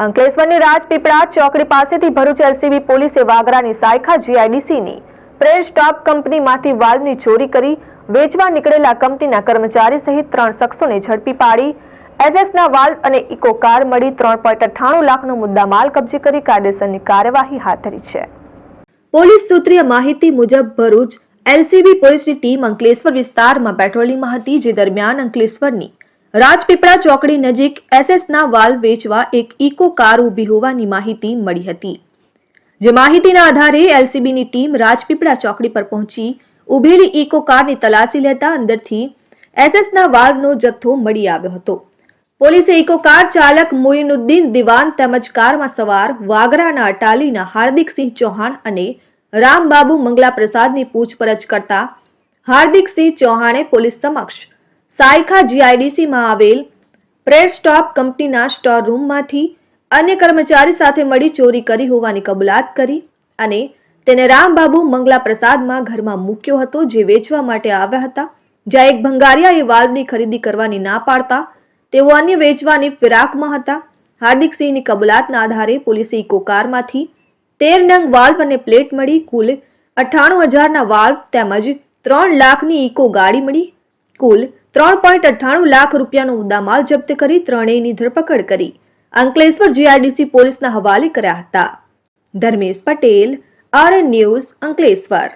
અંકલેશ્વરની રાજપીપળા ચોકડી પાસેથી ભરૂચ એલસીબી પોલીસે વાગરાની સાયખા જીઆઈડીસીની પ્રેસ સ્ટોપ કંપનીમાંથી વાલ્વની ચોરી કરી વેચવા નીકળેલા કંપનીના કર્મચારી સહિત ત્રણ શખ્સોને ઝડપી પાડી. એસએસના વાલ્વ અને ઇકો કાર મળી ત્રણ પોઈન્ટ અઠ્ઠાણું લાખનો મુદ્દામાલ કબજે કરી કાયદેસરની કાર્યવાહી હાથ ધરી છે. પોલીસ સૂત્રીય માહિતી મુજબ ભરૂચ એલસીબી પોલીસની ટીમ અંકલેશ્વર વિસ્તારમાં પેટ્રોલિંગમાં હતી, જે દરમિયાન અંકલેશ્વરની રાજપીપળા ચોકડી નજીક એસએસના વાલ વેચવા એક ઇકો કાર ઊભી હોવાની માહિતી મળી હતી. જે માહિતીના આધારે એલસીબીની ટીમ રાજપીપળા ચોકડી પર પહોંચી ઊભેલી ઇકો કારની તલાશી લેતા અંદરથી એસએસના વાલનો જથ્થો મળી આવ્યો હતો. પોલીસે ઇકો કાર ચાલક મોઇનુદ્દીન દિવાન તેમજ કારમાં સવાર વાગરાના અટાલીના હાર્દિકસિંહ ચૌહાણ અને રામબાબુ મંગલા પ્રસાદની પૂછપરછ કરતા હાર્દિકસિંહ ચૌહાણે પોલીસ સમક્ષ સાયખા જીઆઈડીસીમાં આવેલ પ્રેસ્ટોપ કંપનીના સ્ટોર રૂમમાંથી અન્ય કર્મચારી સાથે મળી ચોરી કરી હોવાની કબૂલાત કરી અને તેને રામબાબુ મંગલા પ્રસાદમાં ઘરમાં મૂક્યો હતો જે વેચવા માટે આવ્યા હતા. જ્યાં એક ભંગારિયાએ વાલ્વની ખરીદી કરવાની ના પાડતા તેઓ અન્ય વેચવાની ફિરાકમાં હતા. હાર્દિકસિંહની કબૂલાતના આધારે પોલીસે ઇકો કારમાંથી તેર નંગ વાલ્વ અને પ્લેટ મળી. કુલ અઠ્ઠાણું હજારના વાલ્વ તેમજ ત્રણ લાખની ઇકો ગાડી મળી. કુલ ત્રણ પોઈન્ટ અઠ્ઠાણું લાખ રૂપિયાનો મુદ્દામાલ જપ્ત કરી ત્રણેયની ધરપકડ કરી. અંકલેશ્વર જીઆરડીસી પોલીસના હવાલે કર્યા હતા. Dharmesh Patel R news, Ankleshwar.